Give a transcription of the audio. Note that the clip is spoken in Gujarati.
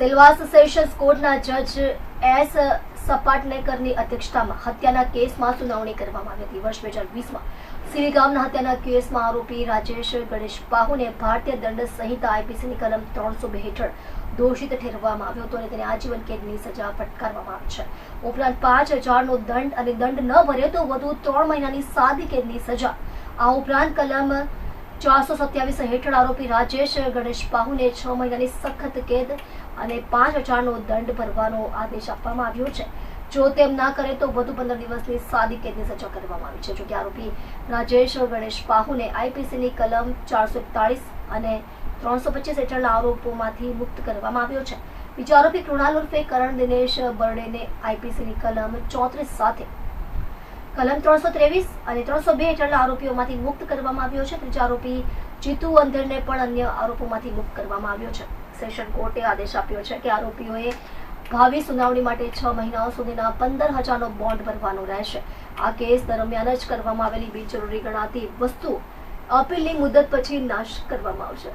સેલવાસ સેશન્સ કોર્ટના જજ એસ સપાટનેકરની અધ્યક્ષતામાં હત્યાના કેસમાં સુનાવણી કરવામાં આવી હતી. વર્ષ બે હજાર વીસમાં સિરીગામના હત્યાના કેસમાં આરોપી રાજેશ ગણેશ બાહુને ભારતીય દંડ સંહિતા આઈપીસીની કલમ ત્રણસો બે હેઠળ દોષિત ઠેરવવામાં આવ્યો હતો અને તેને આજીવન કેદની સજા ફટકારવામાં આવી છે. ઉપરાંત પાંચ હજારનો દંડ અને દંડ ન ભરે તો વધુ ત્રણ મહિનાની સાદી કેદની સજા. આ ઉપરાંત કલમ ચારસો સત્યાવીસ હેઠળ આરોપી રાજેશ ગણેશ બાહુને છ મહિનાની સખત કેદ અને પાંચ હજારનો દંડ ભરવાનો આદેશ આપવામાં આવ્યો છે. જો તેમ ના કરે તો વધુ પંદર દિવસની સાદી કેદની સજા કરવામાં આવી છે. જોકે આરોપી રાજેશ ગણેશ બાહુને આઈપીસીની કલમ ચારસો એકતાળીસ અને ત્રણસો પચીસ હેઠળના આરોપોમાંથી મુક્ત કરવામાં આવ્યો છે. બીજો આરોપી કૃણાલ ઉર્ફે કરણ દિનેશ બરડેને આઈપીસીની કલમ ચોત્રીસ સાથે કલમ ત્રણસો ત્રેવીસ અને ત્રણસો બે હેઠળના આરોપીઓમાંથી મુક્ત કરવામાં આવ્યો છે. ત્રીજા આરોપી જીતુ અંધરને પણ અન્ય આરોપોમાંથી મુક્ત કરવામાં આવ્યો છે. સેશન કોર્ટે આદેશ આપ્યો છે કે આરોપીઓએ ભાવિ સુનાવણી માટે છ મહિનાઓ સુધીના પંદર હજારનો બોન્ડ ભરવાનો રહેશે. આ કેસ દરમિયાન જ કરવામાં આવેલી બિનજરૂરી ગણાતી વસ્તુ અપીલની મુદત પછી નાશ કરવામાં આવશે.